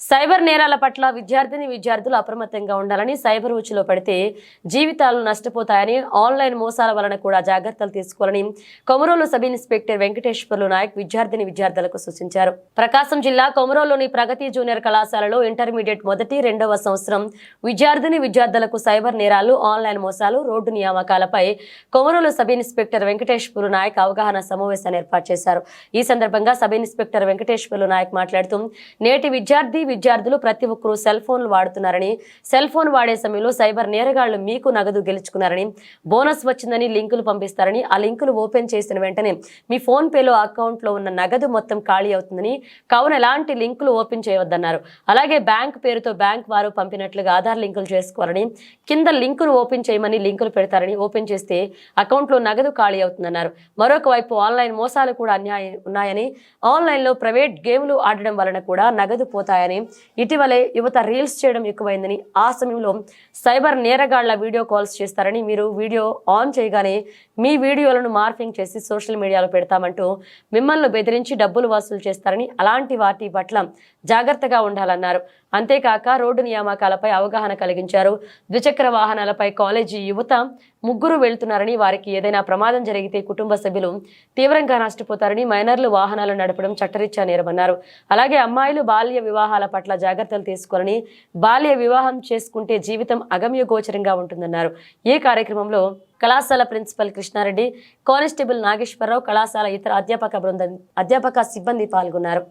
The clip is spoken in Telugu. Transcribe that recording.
సైబర్ నేరాల పట్ల విద్యార్థిని విద్యార్థులు అప్రమత్తంగా ఉండాలని సైబర్ ఉచ్చులో పడితే జీవితాలు నష్టపోతాయని ఆన్లైన్ మోసాల వలన కూడా జాగ్రత్తలు తీసుకోవాలని కొమరోలు సబ్ ఇన్స్పెక్టర్ వెంకటేశ్వర్లు నాయక్ విద్యార్థిని విద్యార్థులకు సూచించారు. ప్రకాశం జిల్లా కొమరోలోని ప్రగతి జూనియర్ కళాశాలలో ఇంటర్మీడియట్ మొదటి రెండవ సంవత్సరం విద్యార్థిని విద్యార్థులకు సైబర్ నేరాలు ఆన్లైన్ మోసాలు రోడ్డు నియామకాలపై కొమరోలు సబ్ ఇన్స్పెక్టర్ వెంకటేశ్వర్లు నాయక్ అవగాహన సమావేశాన్ని ఏర్పాటు చేశారు. ఈ సందర్భంగా సబ్ ఇన్స్పెక్టర్ వెంకటేశ్వర్లు నాయక్ మాట్లాడుతూ నేటి విద్యార్థి విద్యార్థులు ప్రతి ఒక్కరూ సెల్ ఫోన్లు వాడుతున్నారని సెల్ ఫోన్ వాడే సమయంలో సైబర్ నేరగాళ్ళు మీకు నగదు గెలుచుకున్నారని బోనస్ వచ్చిందని లింకులు పంపిస్తారని ఆ లింకులు ఓపెన్ చేసిన వెంటనే మీ ఫోన్ పేలో అకౌంట్లో ఉన్న నగదు మొత్తం ఖాళీ అవుతుందని కావున ఎలాంటి లింకులు ఓపెన్ చేయవద్దన్నారు. అలాగే బ్యాంక్ పేరుతో బ్యాంక్ వారు పంపినట్లుగా ఆధార్ లింకులు చేసుకోవాలని కింద లింకును ఓపెన్ చేయమని లింకులు పెడతారని ఓపెన్ చేస్తే అకౌంట్లో నగదు ఖాళీ అవుతుందన్నారు. మరొక వైపు ఆన్లైన్ మోసాలు కూడా అన్యాయం ఉన్నాయని ఆన్లైన్లో ప్రైవేట్ గేమ్లు ఆడడం వలన కూడా నగదు పోతాయని ఇటీవలే యువత రీల్స్ చేయడం ఎక్కువైందని ఆ సమయంలో సైబర్ నేరగాళ్ళ వీడియో కాల్స్ చేస్తారని మీరు వీడియో ఆన్ చేయగానే మీ వీడియోలను మార్ఫింగ్ చేసి సోషల్ మీడియాలో పెడతామంటూ మిమ్మల్ని బెదిరించి డబ్బులు వసూలు చేస్తారని అలాంటి వాటి పట్ల జాగ్రత్తగా ఉండాలన్నారు. అంతేకాక రోడ్డు నియామకాలపై అవగాహన కలిగించారు. ద్విచక్ర వాహనాలపై కాలేజీ యువత ముగ్గురు వెళ్తున్నారని వారికి ఏదైనా ప్రమాదం జరిగితే కుటుంబ సభ్యులు తీవ్రంగా నష్టపోతారని మైనర్లు వాహనాలు నడపడం చట్టరీత్యా నేరమన్నారు. అలాగే అమ్మాయిలు బాల్య వివాహాల పట్ల జాగ్రత్తలు తీసుకోవాలని బాల్య వివాహం చేసుకుంటే జీవితం అగమ్య గోచరంగా ఉంటుందన్నారు. ఈ కార్యక్రమంలో కళాశాల ప్రిన్సిపల్ కృష్ణారెడ్డి కానిస్టేబుల్ నాగేశ్వరరావు కళాశాల ఇతర అధ్యాపక బృందం అధ్యాపక సిబ్బంది పాల్గొన్నారు.